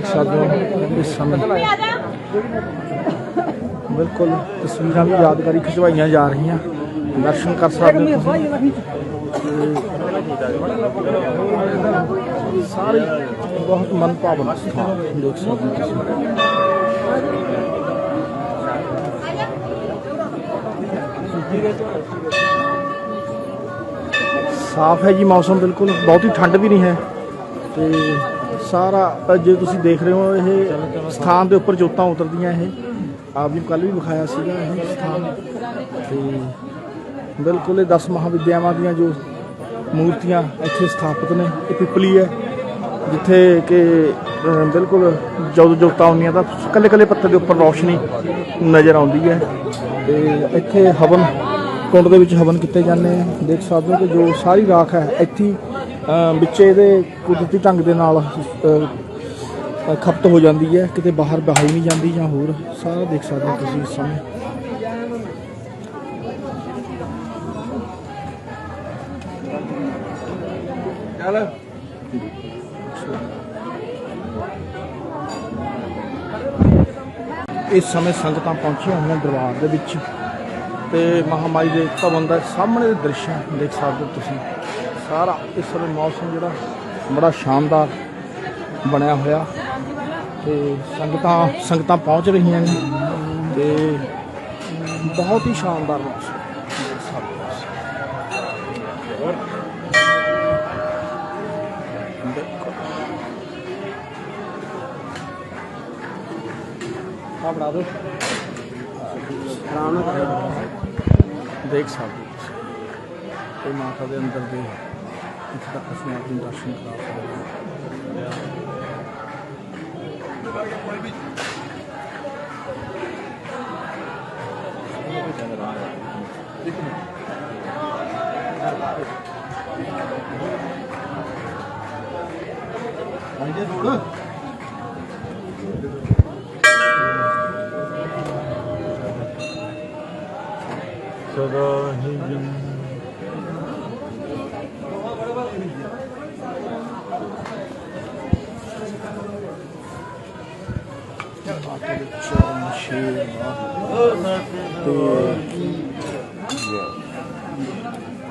ਦੇਖ ਸਕਦੇ ਹੋ ਇਸ ਸਮੇਂ ਬਿਲਕੁਲ ਤਸਵੀਰਾਂ ਵੀ ਯਾਦਗਾਰੀ ਖਿਚਵਾਈਆਂ ਜਾ ਰਹੀਆਂ ਦਰਸ਼ਨ ਕਰ ਸਕਦੇ ਹੋ ਤੁਸੀਂ ਤੇ ਸਾਰੇ ਬਹੁਤ ਮਨ ਭਾਵਨ ਸਥਾਨ ਦੇਖ ਸਕਦੇ ਹੋ ਤੁਸੀਂ ਸਾਫ਼ ਹੈ ਜੀ ਮੌਸਮ ਬਿਲਕੁਲ ਬਹੁਤੀ ਠੰਡ ਵੀ ਨਹੀਂ ਹੈ ਤੇ ਸਾਰਾ ਜੇ ਤੁਸੀਂ ਦੇਖ ਰਹੇ ਹੋ, ਇਹ ਸਥਾਨ ਦੇ ਉੱਪਰ ਜੋਤਾਂ ਉਤਰਦੀਆਂ ਇਹ। ਆਪ ਜੀ ਕੱਲ ਵੀ ਵਿਖਾਇਆ ਸੀਗਾ ਇਹ ਸਥਾਨ। ਤੇ ਬਿਲਕੁਲ ਇਹ 10 ਮਹਾਵਿਦਿਆਵਾਂ ਦੀਆਂ ਜੋ ਮੂਰਤੀਆਂ ਇੱਥੇ ਸਥਾਪਿਤ ਨੇ, ਇਹ ਪਿਪਲੀ ਹੈ, ਜਿੱਥੇ ਕਿ ਬਿਲਕੁਲ ਜਦੋਂ ਜੋਤਾਂ ਆਉਂਦੀਆਂ ਤਾਂ ਕੱਲੇ ਕੱਲੇ ਪੱਥਰ ਦੇ ਉੱਪਰ ਰੌਸ਼ਨੀ ਨਜ਼ਰ ਆਉਂਦੀ ਹੈ। ਤੇ ਇੱਥੇ ਹਵਨ, ਕੁੰਡ ਦੇ ਵਿੱਚ ਹਵਨ ਕੀਤੇ ਜਾਂਦੇ ਆ। ਦੇਖ ਸਕਦੇ ਹੋ ਕਿ ਜੋ ਸਾਰੀ ਰਾਖ ਹੈ, ਇੱਥੇ ਵਿੱਚ ਇਹਦੇ ਕੁਦਰਤੀ ਢੰਗ ਦੇ ਨਾਲ ਖਪਤ ਹੋ ਜਾਂਦੀ ਹੈ, ਕਿਤੇ ਬਾਹਰ ਬਹਾਈ ਨਹੀਂ ਜਾਂਦੀ ਜਾਂ ਹੋਰ, ਸਾਰਾ ਦੇਖ ਸਕਦੇ ਹੋ ਤੁਸੀਂ ਇਸ ਸਮੇਂ। ਇਸ ਸਮੇਂ ਸੰਗਤਾਂ ਪਹੁੰਚੀਆਂ ਹੋਈਆਂ ਦਰਬਾਰ ਦੇ ਵਿੱਚ, ਤੇ ਮਹਾਮਾਈ ਦੇ ਭਵਨ ਦਾ ਸਾਹਮਣੇ ਦੇ ਦ੍ਰਿਸ਼ ਦੇਖ ਸਕਦੇ ਹੋ ਤੁਸੀਂ। ਸਾਰਾ ਇਸ ਵੇਲੇ ਮੌਸਮ ਜਿਹੜਾ ਬੜਾ ਸ਼ਾਨਦਾਰ ਬਣਿਆ ਹੋਇਆ। ਤੇ ਸੰਗਤਾਂ ਸੰਗਤਾਂ ਪਹੁੰਚ ਰਹੀਆਂ ਨੇ ਤੇ ਬਹੁਤ ਹੀ ਸ਼ਾਨਦਾਰ ਮੌਸਮ ਦੇਖ ਸਕਦੇ ਹੋ। ਆ ਬਣਾ ਦੋ ਆਰਾਮ ਨਾਲ ਦੇਖ ਸਕਦੇ ਹੋ ਤੁਸੀਂ। ਤੇ ਮਾਤਾ ਦੇ ਅੰਦਰ ਦੇ ਇੱਥੇ ਤੱਕ ਅਸੀਂ ਆਪਣੇ ਦਰਸ਼ਨ ਕਰਾ ਸਕਦੇ ਹਾਂ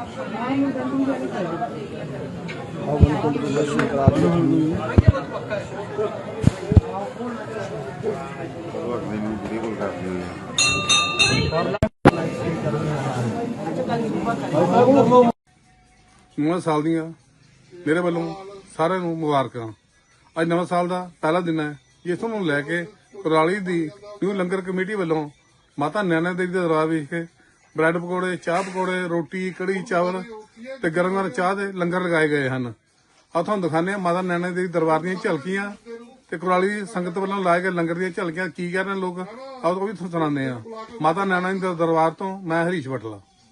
ਸਦਾ ਹੀ ਹਵਨ ਕੁੰਡ ਦਰਸ਼ਨ ਕਰਾ ਰਹੇ ਹਾਂ ਭਗਵਾਨ ਮੈਨੂੰ ਬਿਲਕੁਲ ਕਰਦੀ ਹੋਈ ਨਵਾਂ ਸਾਲ ਦੀਆਂ ਮੇਰੇ ਵੱਲੋਂ ਸਾਰਿਆਂ ਨੂੰ ਮੁਬਾਰਕਾਂ। ਅੱਜ ਨਵਾਂ ਸਾਲ ਦਾ ਪਹਿਲਾ ਦਿਨ ਹੈ। ਜਿਸ ਨੂੰ ਲੈ ਕੇ ਕੁਰਾਲੀ ਦੀ ਨਿਊ ਲੰਗਰ ਕਮੇਟੀ ਵੱਲੋਂ ਮਾਤਾ ਨੈਣਾ ਦੇਵੀ ਦੇ ਦਰਬਾਰ ਵਿਖੇ ਬ੍ਰੈਡ ਪਕੌੜੇ, ਚਾਹ ਪਕੌੜੇ, ਰੋਟੀ, ਕੜੀ, ਚਾਵਲ ਤੇ ਗਰਮ ਗਰਮ ਚਾਹ ਦੇ ਲੰਗਰ ਲਗਾਏ ਗਏ ਹਨ। ਆ ਤੁਹਾਨੂੰ ਦਿਖਾਉਂਦੇ ਆ ਮਾਤਾ ਨੈਣਾ ਦੇਵੀ ਦਰਬਾਰ ਦੀਆਂ ਝਲਕੀਆਂ ਤੇ ਕੁਰਾਲੀ ਦੀ ਸੰਗਤ ਵੱਲੋਂ ਲਾਏ ਗਏ ਲੰਗਰ ਦੀਆਂ ਝਲਕੀਆਂ ਕੀ ਕਹਿ ਰਹੇ ਨੇ ਲੋਕ? ਆਓ ਉਹ ਵੀ ਤੁਹਾਨੂੰ ਸੁਣਾਉਂਦੇ ਆ ਮਾਤਾ ਨੈਣਾ ਦੇਵੀ ਦੇ ਦਰਬਾਰ ਤੋਂ ਮੈਂ ਹਰੀਸ਼ ਬਟਲਾ